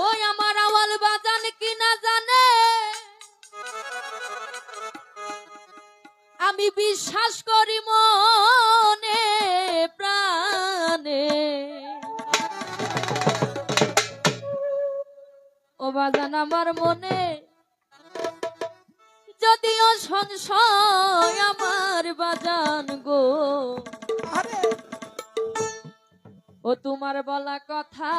ও আমার আওয়াল বাজান কি না জানে? আমি বিশ্বাস করি মনে প্রাণে। ও বাজান আমার মনে যদিও সংশয় আমার বাজান গো। ও তোমার বলা কথা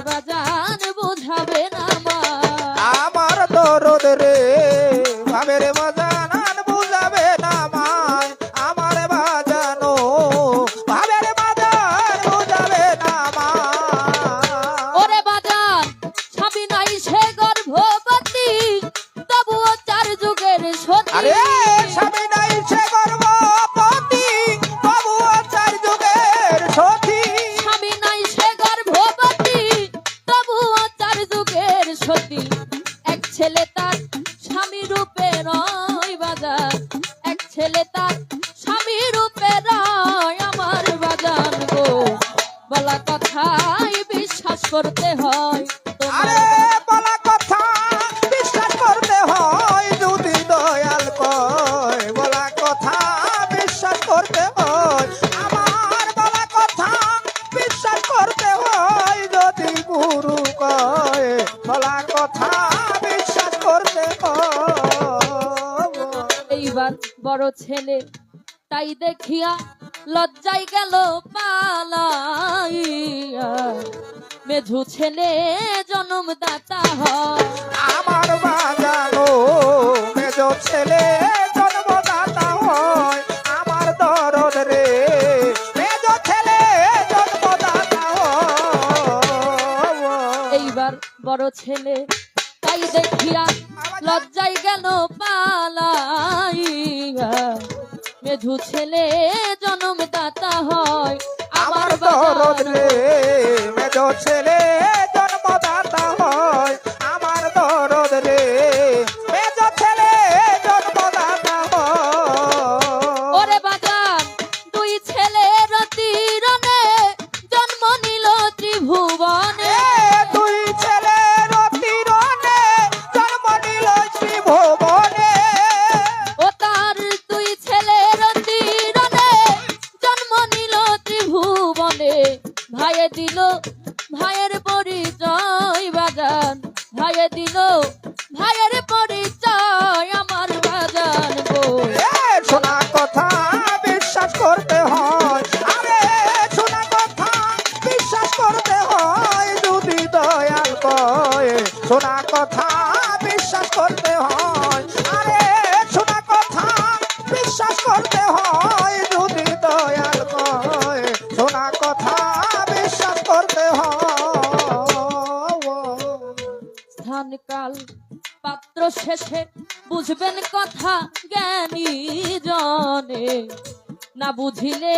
বাজার আমার বলা কথা বিশ্বাস করতে হয় যদি গুরু কয় বলা কথা বিশ্বাস করতে এইবার বড় ছেলে তাই দেখিয়া লজ্জায় গেল পালাইয়া। মেঝু ছেলে জনম দাতা হয়। আমার বাজানো মেজো ছেলে এইবার বড় ছেলে তাই দেখিয়া লজ্জায় গেল পালাইয়া। মেঝু ছেলে জনম দাতা হয় আমার বড় ছেলে শেষে বুঝবেন কথা জ্ঞানী জনে। না বুঝিলে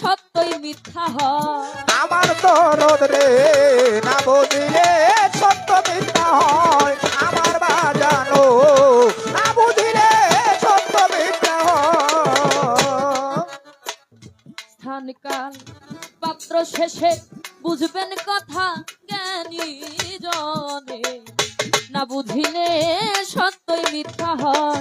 সত্যই মিথ্যা হয়। আমার দরদ রে না বুঝিলে সত্য মিথ্যা হয়। আমার বাজানো না বুঝিলে সত্য মিথ্যা হয়। স্থানকাল পাত্র শেষে বুঝবেন কথা জ্ঞানী জনে। না বুঝিলে হয়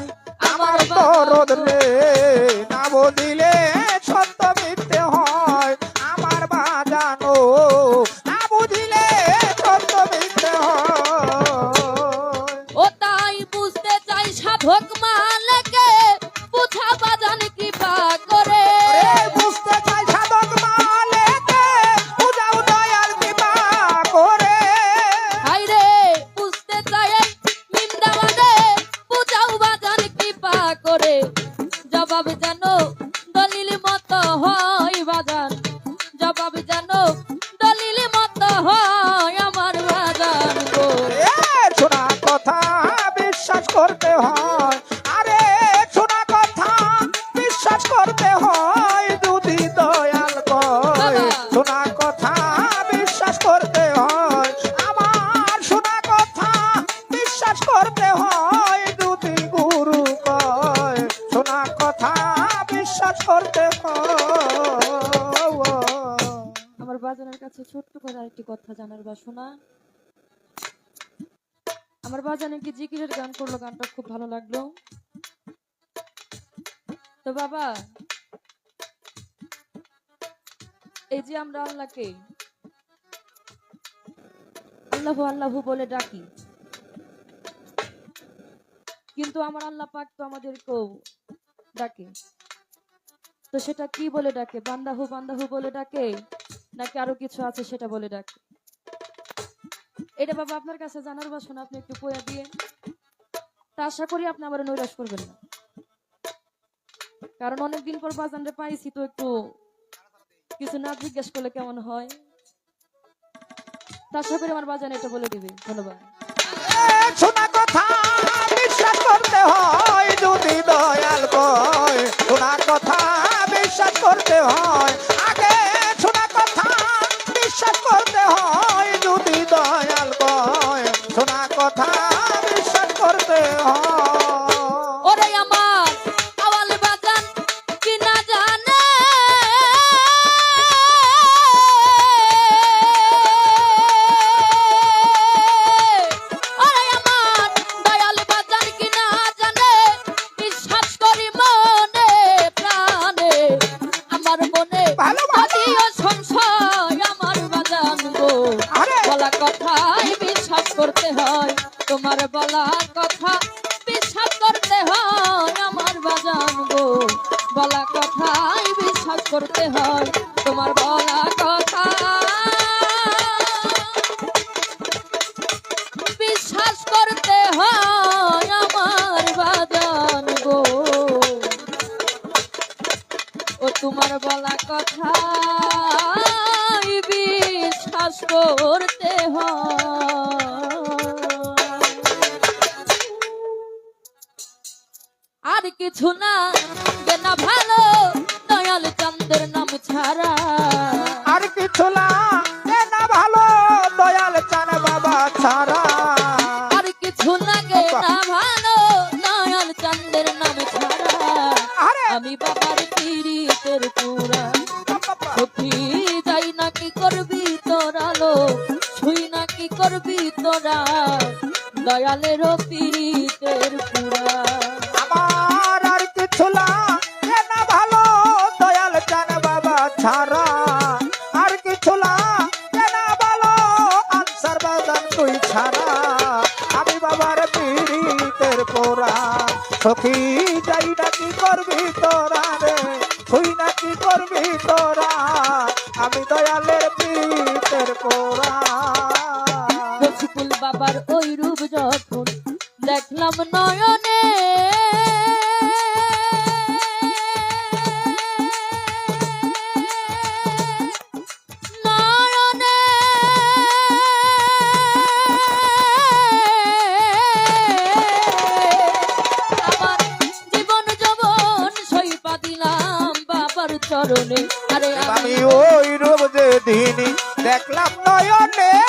ছোট্ট করে আরেকটি কথা জানার বাসনা আমার বাজানে কি জিকিরের গান করল, গানটা খুব ভালো লাগল। তো বাবা, এই যে আমরা আল্লাহকে আল্লাহু আল্লাহু বলে ডাকি, কিন্তু আমার আল্লাহ পাক তো আমাদেরকেও ডাকে। তো সেটা কি বলে ডাকে? বান্দাহু বান্দাহু বলে ডাকে। নাকি আরও কিছু আছে সেটা বলে ডাকে। এটা বাবা আপনার কাছে জানার বাসনা আপনি একটু কইয়া দিয়ে। তা আশা করি আপনি আমার নৈরাশ করবেন না। কারণ অনেকদিন পর বাজানরে পাইছি তো একটু কিছু না জিজ্ঞেস করলে কেমন হয়। তা আশা করি আমার বাজান এটা বলে দিবে। ধন্যবাদ। শোনা কথা, বিশ্বাস করতে হয়, যদি দয়াল কয়। শোনা কথা, বিশ্বাস করতে হয় কথা বিশ্বাস করতে হয় যদি দয়াল কয় শোনা কথা। বলা কথা বিশ্বাস করতে আর কিছু না না ভালো দয়াল চন্দ্রের নাম ছাড়া। আর কিছু না না ভালো দয়াল চান বাবা ছাড়া। আর কিছু লাগে না ভালো দয়াল চন্দ্রের নাম ছাড়া। আমি বাবার পীড়িতের পুরা সখী যাই নাকি করবি তোরালো ছুই নাকি করবি তোরা? দয়ালের পীড়িতের পুরা আমার আর কিছু না না ভালো, দয়াল চান বাবা ছাড়া। আর কিছু না না ভালো, আনসার বাদান তুই ছাড়া। আমি বাবার পীড়িতের পোড়া। সখী যাই নাকি করবি তোরা? দয়ালের পীড়িতের পোড়া। রসিকুল বাবার ওই রূপ যখন দেখলাম নয়নে বাবার আরে আমি আমি ওই রূপ যে দিনই দেখলাম নয়নে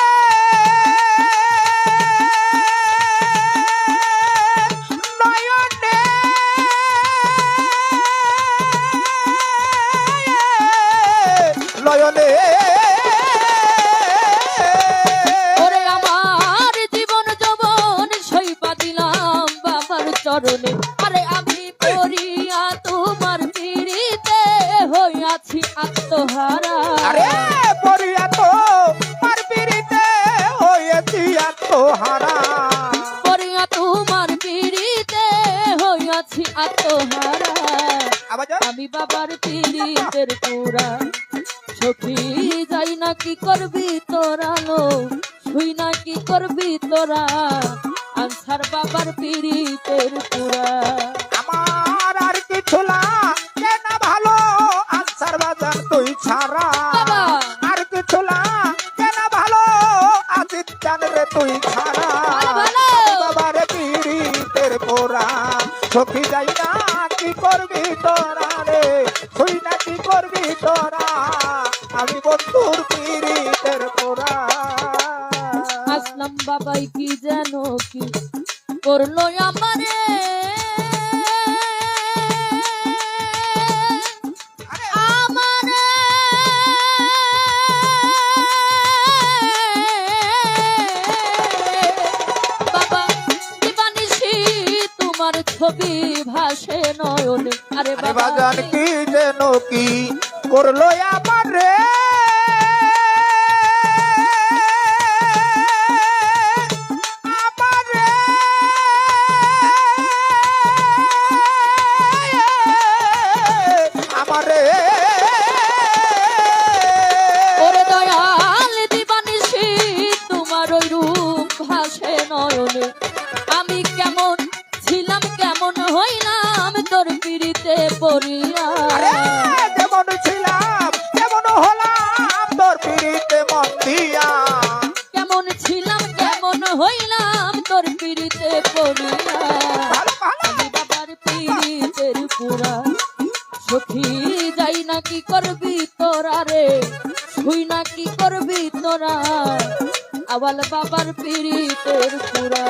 পিড়িতের পুরা সখী যাই না কি করবি তোরা লো? শুই না কি করবি তোরা? আনসার বাবার পিড়িতের পুরা। আমার আর কিছু লাগে না ভালো? আনসার বাজার তুই ছাড়া। আর কিছু না ভালো? আজিত জান তুই ছাড়া। বাবার পীড়িতের পোড়া সখী যাই না আসলাম বাবাই কি যেন কি করল আমারে? ছবি ভাসে নয়নে। আরে বাবা কি যেন কি করল আমার? রে আরে যেমন ছিলাম হলাম তোর পিড়িতে মন দিয়া। কেমন ছিলাম কেমন হইলাম তোর পিড়িতে পড়িয়া ভালো ভালো। আমি বাবার পিড়িতের পুরা। সখী যাই না কি করবি তোরা রে? শুই না কি করবি তোরা? আওয়াল বাবার পিড়িতের পুরা।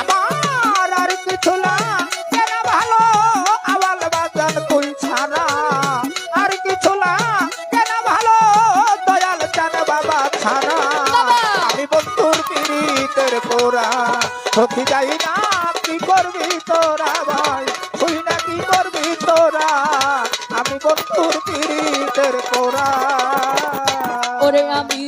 আমার আর কিছু লাগে পোড়া। সখী যাই না, কি করবি তোরা ভাই? তুই না কি করবি তোরা? আমি বন্ধুর পীড়িতের তোরা ওরে আমি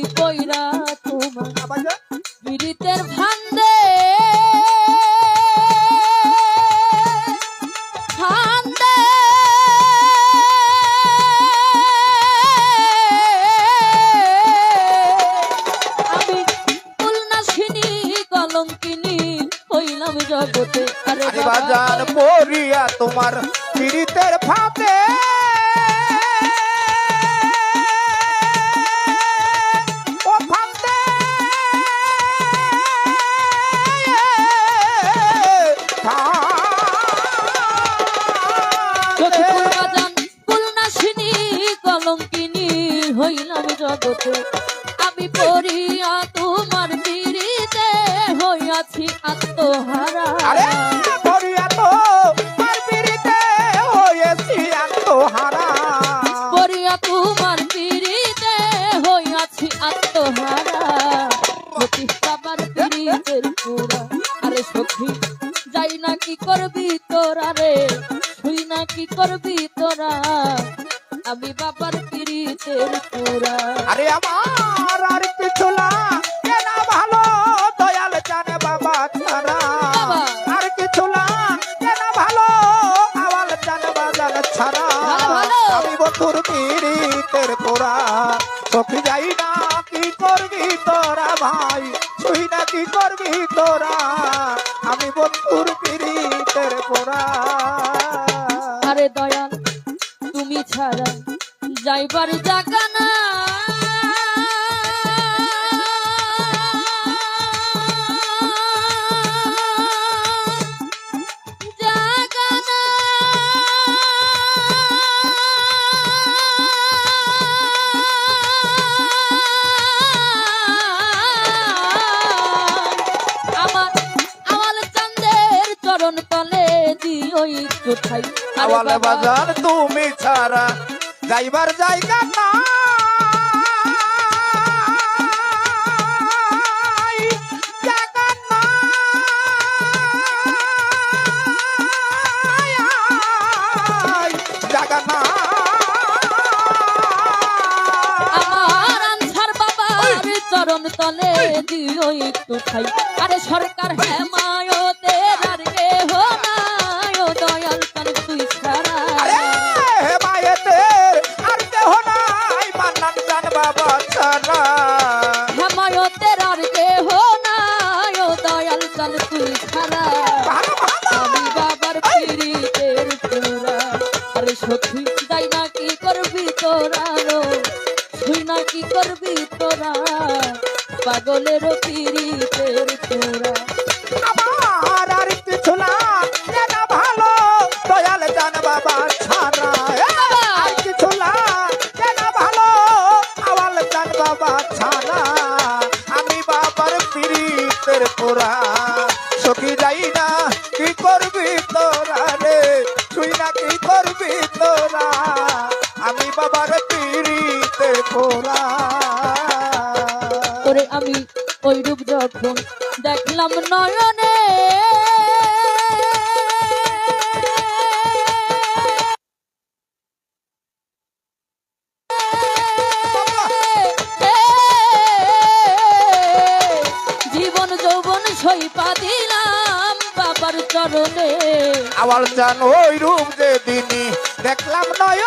জগতে। আমি পড়িয়া তোমার পিড়িতে হইয়াছি আত্মহারা। পড়িয়া আত্মহারা। তোমার পিড়িতে হইয়াছি আত্মহারা। সখী বাবার পিড়িতের পুরা। আরে সখী যাই না কি করবি তোরা রে? শুই না কি করবি তোরা? আমি বাবার পিড়িতের আমার আর কিছু ভালো দয়াল জানে বাবা ছাড়া বাবা। আর কিছু লাগে না ভালো আওয়াল জানে বাজার ছাড়া ভালো, ভালো। আমি বন্ধুর পীড়িতের পোড়া। সখী যাই না কি করবি তোরা ভাই? তুই না কি করবি তোরা? আমি বন্ধুর পীড়িতের পোড়া। আরে দয়াল তুমি ছাড়া যাইবার জায়গা না জাগা কোথায়? আওয়াল বাজার তুমি ছাড়া যাইবার জায়গা না চরণ তলে দিও একটু খাই আরে সরকার হ্যাঁ মায়ত পাগলের পীড়িতের তোরা আওয়াল চান ওই রূপ যে দিনী, দেখলাম নয়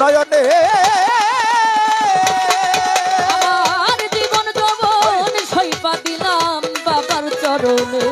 নয়নে। জীবন যৌবন সৈপা দিলাম বাবার চরণে।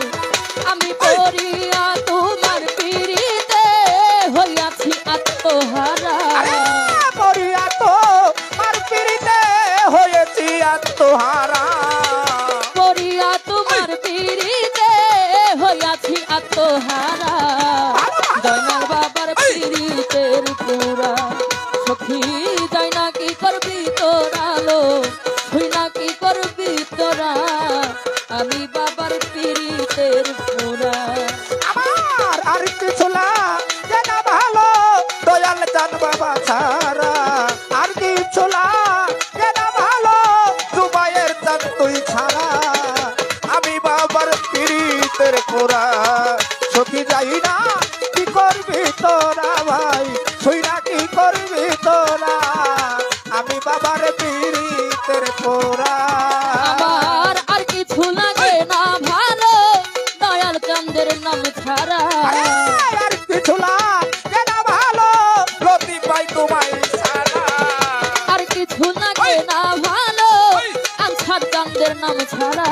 বাবার নাম ছাড়া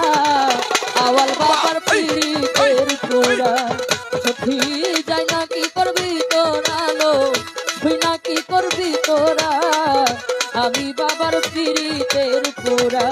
আওয়াল বাবার পীড়িতের তোরা সখি যাই না কি করবি তোরা লো তুই না কি করবি তোরা? আমি বাবার পীড়িতের তোরা